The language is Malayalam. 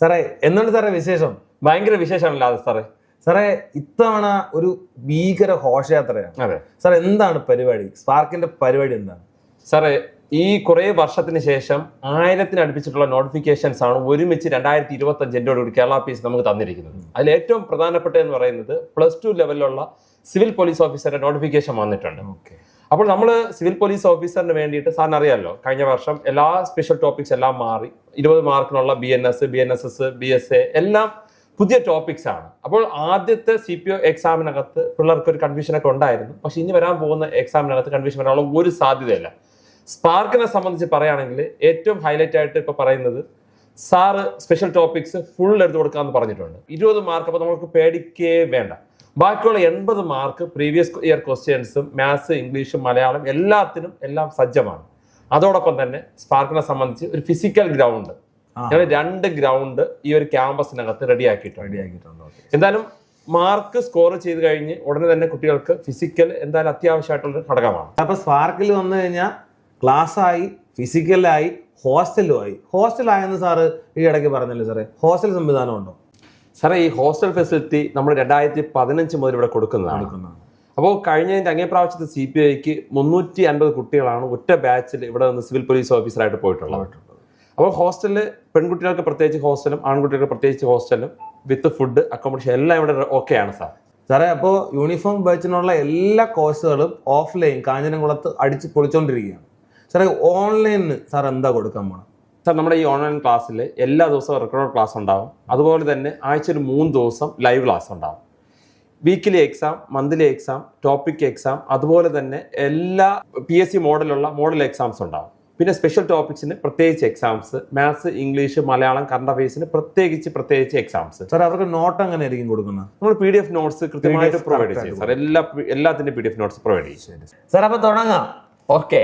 സാറേ എന്താണ് സാറേ വിശേഷം? ഭയങ്കര വിശേഷമാണല്ലോ അത് സാറേ. സാറേ ഇത്തവണ ഒരു ഭീകര ഘോഷയാത്രയാണ്. അതെ. സാർ എന്താണ് പരിപാടി? സ്പാർക്കിന്റെ പരിപാടി എന്താണ്? സാറേ ഈ കുറേ വർഷത്തിന് ശേഷം ആയിരത്തിന് അടുപ്പിച്ചിട്ടുള്ള നോട്ടിഫിക്കേഷൻസ് ആണ് ഒരുമിച്ച് രണ്ടായിരത്തി ഇരുപത്തി അഞ്ചിന്റെ കൂടി കേരള പീസ് നമുക്ക് തന്നിരിക്കുന്നത്. അതിൽ ഏറ്റവും പ്രധാനപ്പെട്ട എന്ന് പറയുന്നത് പ്ലസ് ടു ലെവലിലുള്ള സിവിൽ പോലീസ് ഓഫീസറുടെ നോട്ടിഫിക്കേഷൻ വന്നിട്ടുണ്ട്. ഓക്കെ അപ്പോൾ നമ്മൾ സിവിൽ പോലീസ് ഓഫീസറിന് വേണ്ടിയിട്ട് സാറിന് അറിയാമല്ലോ കഴിഞ്ഞ വർഷം എല്ലാ സ്പെഷ്യൽ ടോപ്പിക്സ് എല്ലാം മാറി. ഇരുപത് മാർക്കിനുള്ള B N S B N S S B S A എല്ലാം പുതിയ ടോപ്പിക്സ് ആണ്. അപ്പോൾ ആദ്യത്തെ സി പി ഒ എക്സാമിനകത്ത് പിള്ളേർക്ക് ഒരു കൺഫ്യൂഷനൊക്കെ ഉണ്ടായിരുന്നു. പക്ഷെ ഇനി വരാൻ പോകുന്ന എക്സാമിനകത്ത് കൺഫ്യൂഷൻ വരാനുള്ള ഒരു സാധ്യതയില്ല. സ്പാർക്കിനെ സംബന്ധിച്ച് പറയുകയാണെങ്കിൽ ഏറ്റവും ഹൈലൈറ്റ് ആയിട്ട് ഇപ്പോൾ പറയുന്നത് സാറ് സ്പെഷ്യൽ ടോപ്പിക്സ് ഫുൾ എടുത്തു കൊടുക്കാമെന്ന് പറഞ്ഞിട്ടുണ്ട്. ഇരുപത് മാർക്ക് അപ്പോൾ നമുക്ക് പേടിക്കേ വേണ്ട. ബാക്കിയുള്ള എൺപത് മാർക്ക് പ്രീവിയസ് ഇയർ ക്വസ്റ്റ്യൻസും മാത്സ് ഇംഗ്ലീഷും മലയാളം എല്ലാത്തിനും എല്ലാം സജ്ജമാണ്. അതോടൊപ്പം തന്നെ സ്പാർക്കിനെ സംബന്ധിച്ച് ഒരു ഫിസിക്കൽ ഗ്രൗണ്ട്. ഞങ്ങൾ രണ്ട് ഗ്രൗണ്ട് ഈ ഒരു ക്യാമ്പസിനകത്ത് റെഡിയാക്കിയിട്ടുണ്ട് റെഡിയാക്കിയിട്ടുണ്ട് എന്തായാലും മാർക്ക് സ്കോർ ചെയ്ത് കഴിഞ്ഞ് ഉടനെ തന്നെ കുട്ടികൾക്ക് ഫിസിക്കൽ എന്തായാലും അത്യാവശ്യമായിട്ടുള്ള ഘടകമാണ്. അപ്പൊ സ്പാർക്കിൽ വന്നു കഴിഞ്ഞാൽ ക്ലാസ് ആയി ഫിസിക്കലായി ഹോസ്റ്റലും ആയി. ഹോസ്റ്റലായെന്ന് സാറ് ഈ ഇടയ്ക്ക് പറഞ്ഞല്ലോ സാറേ? ഹോസ്റ്റൽ സംവിധാനം ഉണ്ടോ? സാറേ ഈ ഹോസ്റ്റൽ ഫെസിലിറ്റി നമ്മൾ രണ്ടായിരത്തി പതിനഞ്ച് മുതൽ ഇവിടെ കൊടുക്കുന്നതാണ്. അപ്പോൾ കഴിഞ്ഞതിന്റെ അങ്ങേ പ്രാവശ്യത്തെ സി പി ഐക്ക് മുന്നൂറ്റി അൻപത് കുട്ടികളാണ് ഒറ്റ ബാച്ചിൽ ഇവിടെ നിന്ന് സിവിൽ പോലീസ് ഓഫീസറായിട്ട് പോയിട്ടുള്ളത്. അപ്പോൾ ഹോസ്റ്റലിൽ പെൺകുട്ടികൾക്ക് പ്രത്യേകിച്ച് ഹോസ്റ്റലും ആൺകുട്ടികൾക്ക് പ്രത്യേകിച്ച് ഹോസ്റ്റലും വിത്ത് ഫുഡ് അക്കോമഡേഷൻ എല്ലാം ഇവിടെ ഓക്കെയാണ് സാർ. സാറേ അപ്പോൾ യൂണിഫോം ബാച്ചിനുള്ള എല്ലാ കോഴ്സുകളും ഓഫ്ലൈൻ കാഞ്ഞിരംകുളത്ത് അടിച്ച് പൊളിച്ചുകൊണ്ടിരിക്കുകയാണ് സാറേ ഓൺലൈനിൽ സാർ എന്താ കൊടുക്കാൻ പോണം? സാർ നമ്മുടെ ഈ ഓൺലൈൻ ക്ലാസ്സിൽ എല്ലാ ദിവസവും റെക്കോർഡ് ക്ലാസ് ഉണ്ടാവും. അതുപോലെ തന്നെ ആഴ്ചയിൽ മൂന്ന് ദിവസം ലൈവ് ക്ലാസ് ഉണ്ടാവും. Weekly exam monthly exam topic exam അതുപോലെ തന്നെ എല്ലാ പി എസ് സി മോഡലുള്ള മോഡൽ എക്സാംസ് ഉണ്ടാവും. പിന്നെ സ്പെഷ്യൽ ടോപ്പിക്സിന് പ്രത്യേകിച്ച് exams maths English Malayalam current അഫയേഴ്സിന് പ്രത്യേകിച്ച് പ്രത്യേകിച്ച് എക്സാംസ് സാർ അവർക്ക് നോട്ട് അങ്ങനെ ആയിരിക്കും കൊടുക്കുന്നത്? നമ്മൾ പി ഡി എഫ് നോട്ട്സ് കൃത്യമായിട്ട് പ്രൊവൈഡ് ചെയ്യും. സാർ എല്ലാ എല്ലാത്തിന്റെ P D F notes provide ചെയ്യും. സാർ അപ്പോൾ തുടങ്ങാം. ഓക്കെ